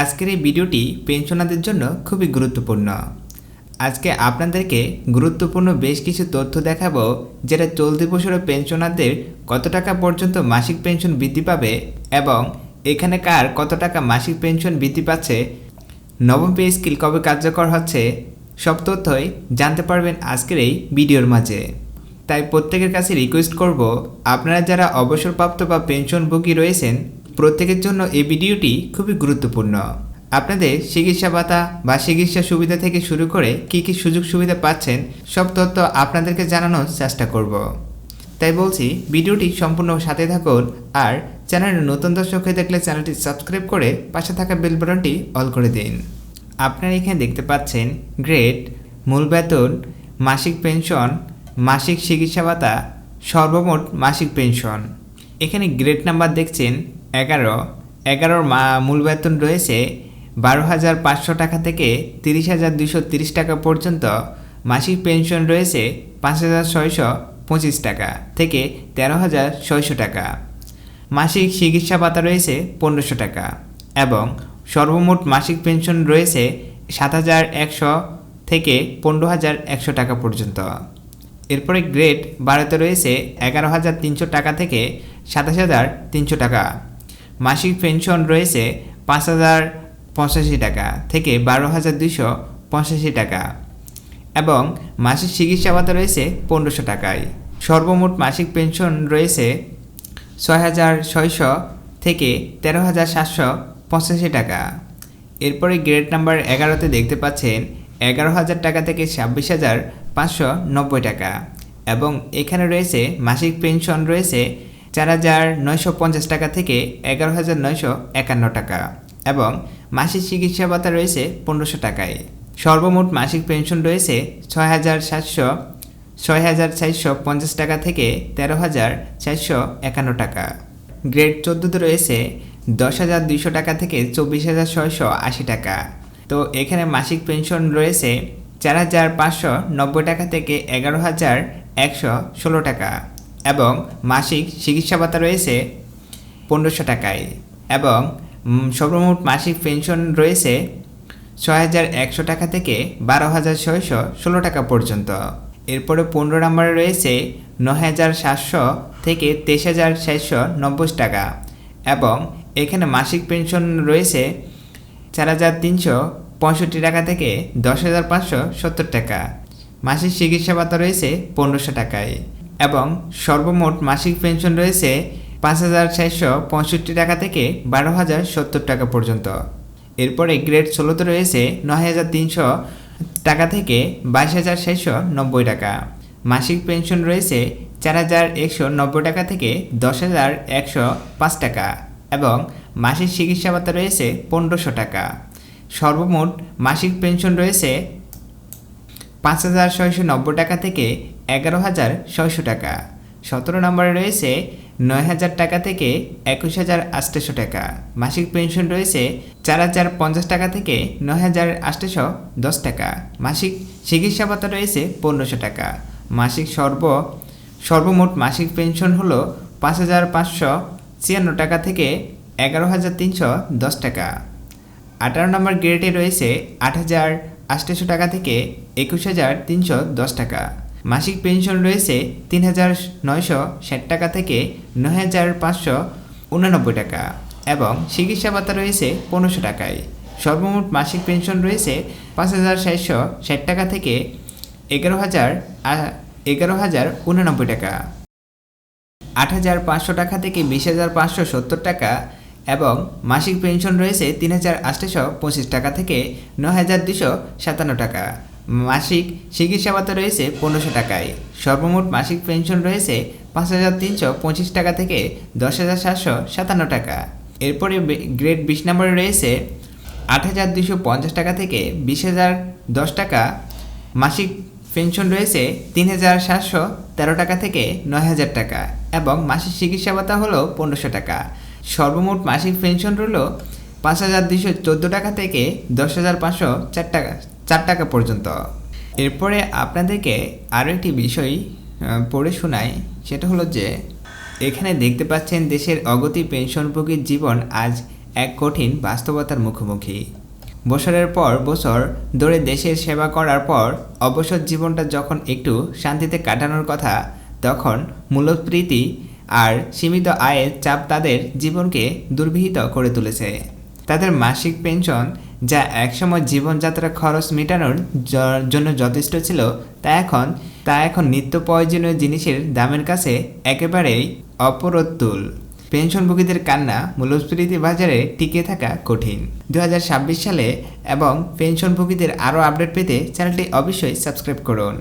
আজকের এই ভিডিওটি পেনশনারদের জন্য খুবই গুরুত্বপূর্ণ। আজকে আপনাদেরকে গুরুত্বপূর্ণ বেশ কিছু তথ্য দেখাবো, যেটা চলতি বছরের পেনশনারদের কত টাকা পর্যন্ত মাসিক পেনশন বৃদ্ধি পাবে এবং এখানে কার কত টাকা মাসিক পেনশন বৃদ্ধি পাচ্ছে, নবম পে স্কিল কবে কার্যকর হচ্ছে, সব তথ্যই জানতে পারবেন আজকের এই ভিডিওর মাঝে। তাই প্রত্যেকের কাছে রিকোয়েস্ট করব, আপনারা যারা অবসরপ্রাপ্ত বা পেনশনভোগী রয়েছেন প্রত্যেকের জন্য এই ভিডিওটি খুবই গুরুত্বপূর্ণ। আপনাদের চিকিৎসা ভাতা বা চিকিৎসা সুবিধা থেকে শুরু করে কী কী সুযোগ সুবিধা পাচ্ছেন, সব তথ্য আপনাদেরকে জানানোর চেষ্টা করব। তাই বলছি, ভিডিওটি সম্পূর্ণ সাথে থাকুন আর চ্যানেলের নতুন দর্শক হয়ে থাকলে চ্যানেলটি সাবস্ক্রাইব করে পাশে থাকা বেল বাটনটি অল করে দিন। আপনারা এখানে দেখতে পাচ্ছেন গ্রেড, মূল বেতন, মাসিক পেনশন, মাসিক চিকিৎসা ভাতা, সর্বমোট মাসিক পেনশন। এখানে গ্রেড নাম্বার দেখছেন এগারো, এগারোর মূল বেতন রয়েছে বারো হাজার পাঁচশো টাকা থেকে তিরিশ হাজার দুশো তিরিশ টাকা পর্যন্ত। মাসিক পেনশন রয়েছে পাঁচ হাজার ছয়শো পঁচিশ টাকা থেকে তেরো হাজার ছয়শো টাকা। মাসিক চিকিৎসা ভাতা রয়েছে পনেরোশো টাকা এবং সর্বমোট মাসিক পেনশন রয়েছে সাত হাজার একশো থেকে পনেরো হাজার একশো টাকা পর্যন্ত। এরপরে গ্রেড বারোতে রয়েছে এগারো হাজার তিনশো টাকা থেকে সাতাশ হাজার তিনশো টাকা। মাসিক পেনশন রয়েছে পাঁচ হাজার পঁচাশি টাকা থেকে বারো হাজার দুশো পঁচাশি টাকা এবং মাসিক চিকিৎসা ভাতা রয়েছে পনেরোশো টাকায়। সর্বমোট মাসিক পেনশন রয়েছে ছয় হাজার ছয়শো থেকে তেরো হাজার সাতশো পঁচাশি টাকা। এরপরে গ্রেড নাম্বার এগারোতে দেখতে পাচ্ছেন এগারো হাজার টাকা থেকে ছাব্বিশ হাজার পাঁচশো নব্বই টাকা এবং এখানে রয়েছে মাসিক পেনশন রয়েছে চার হাজার নয়শো পঞ্চাশ টাকা থেকে এগারো হাজার নয়শো একান্ন টাকা এবং মাসিক চিকিৎসা ভাতা রয়েছে পনেরোশো টাকায়। সর্বমোট মাসিক পেনশন রয়েছে ছয় হাজার সাতশো, ছয় হাজার চারশো পঞ্চাশ টাকা থেকে তেরো হাজার চারশো একান্ন টাকা। গ্রেড চোদ্দোতে রয়েছে দশ হাজার দুইশো টাকা থেকে চব্বিশ হাজার ছয়শো আশি টাকা। তো এখানে মাসিক পেনশন রয়েছে চার হাজার পাঁচশো নব্বই টাকা থেকে এগারো হাজার একশো ষোলো টাকা। এবং মাসিক চিকিৎসা ভাতা রয়েছে পনেরোশো টাকায় এবং সর্বমোট মাসিক পেনশন রয়েছে ছয় হাজার একশো টাকা থেকে বারো হাজার ছয়শো ষোলো টাকা পর্যন্ত। এরপরে পনেরো নম্বরে রয়েছে ন হাজার সাতশো থেকে তেইশ হাজার চারশো নব্বই টাকা এবং এখানে মাসিক পেনশন রয়েছে চার হাজার তিনশো পঁয়ষট্টি টাকা থেকে দশ হাজার পাঁচশো সত্তর টাকা। মাসিক চিকিৎসা ভাতা রয়েছে পনেরোশো টাকায়। এবং সর্বমোট মাসিক পেনশন রয়েছে পাঁচ হাজার চারশো পঁয়ষট্টি টাকা থেকে বারো হাজার সত্তর টাকা পর্যন্ত। এরপরে গ্রেড ষোলোতে রয়েছে নয় হাজার তিনশো টাকা থেকে বাইশ হাজার ছয়শো নব্বই টাকা। মাসিক পেনশন রয়েছে চার হাজার একশো নব্বই টাকা থেকে দশ হাজার একশো পাঁচ টাকা এবং মাসিক চিকিৎসা ভাতা রয়েছে পনেরোশো টাকা। সর্বমোট মাসিক পেনশন রয়েছে পাঁচ হাজার ছয়শো নব্বই টাকা থেকে এগারো হাজার ছয়শো টাকা। সতেরো নম্বরে রয়েছে নয় হাজার টাকা থেকে একুশ হাজার আটশোশো টাকা। মাসিক পেনশন রয়েছে চার হাজার পঞ্চাশ টাকা থেকে নয় হাজার আটশোশো দশ টাকা। মাসিক চিকিৎসা ভাতা রয়েছে পনেরোশো টাকা। মাসিক সর্ব, সর্বমোট মাসিক পেনশন হলো পাঁচ হাজার পাঁচশো ছিয়ান্ন টাকা থেকে এগারো হাজার তিনশো দশ টাকা। আঠারো নম্বর গ্রেডে রয়েছে আট হাজার আটশোশো টাকা থেকে একুশ হাজার তিনশো দশ টাকা। মাসিক পেনশন রয়েছে তিন হাজার নয়শো ষাট টাকা থেকে নয় হাজার পাঁচশো উনানব্বই টাকা এবং চিকিৎসা ভাতা রয়েছে পনেরোশো টাকায়। সর্বমোট মাসিক পেনশন রয়েছে পাঁচ হাজার সাতশো ষাট টাকা থেকে এগারো হাজার এগারো হাজার উনানব্বই টাকা। আট হাজার পাঁচশো টাকা থেকে বিশ হাজার পাঁচশো সত্তর টাকা এবং মাসিক পেনশন রয়েছে তিন হাজার আটশোশো পঁচিশ টাকা থেকে ন হাজার দুশো সাতান্ন টাকা। মাসিক চিকিৎসা ভাতা রয়েছে পনেরোশো টাকায়। সর্বমোট মাসিক পেনশন রয়েছে পাঁচ হাজার তিনশো পঁচিশ টাকা থেকে দশ হাজার সাতশো সাতান্ন টাকা। এরপরে গ্রেড বিশ নম্বরে রয়েছে আট হাজার দুশো পঞ্চাশ টাকা থেকে বিশ হাজার দশ টাকা। মাসিক পেনশন রয়েছে তিন হাজার সাতশো তেরো টাকা থেকে নয় হাজার টাকা এবং মাসিক চিকিৎসা ভাতা হলো পনেরোশো টাকা। সর্বমোট মাসিক পেনশন হলো পাঁচ হাজার দুশো চোদ্দ টাকা থেকে দশ হাজার পাঁচশো চার টাকা চার টাকা পর্যন্ত। এরপরে আপনাদেরকে আরও একটি বিষয় পড়ে শোনাই। সেটা হলো যে, এখানে দেখতে পাচ্ছেন দেশের অগতি পেনশনভোগীর জীবন আজ এক কঠিন বাস্তবতার মুখোমুখি। বছরের পর বছর ধরে দেশের সেবা করার পর অবসর জীবনটা যখন একটু শান্তিতে কাটানোর কথা, তখন মূল্যস্ফীতি আর সীমিত আয়ের চাপ তাদের জীবনকে দুর্বিহিত করে তুলেছে। তাদের মাসিক পেনশন যা একসময় জীবনযাত্রার খরচ মেটানোর জন্য যথেষ্ট ছিল, তা এখন তা এখন নিত্য প্রয়োজনীয় জিনিসের দামের কাছে একেবারেই অপরতুল। পেনশনভোগীদের কান্না মূল্যস্ফীতি বাজারে টিকে থাকা কঠিন। দু হাজার ছাব্বিশ সালে এবং পেনশনভোগীদের আরও আপডেট পেতে চ্যানেলটি অবশ্যই সাবস্ক্রাইব করুন।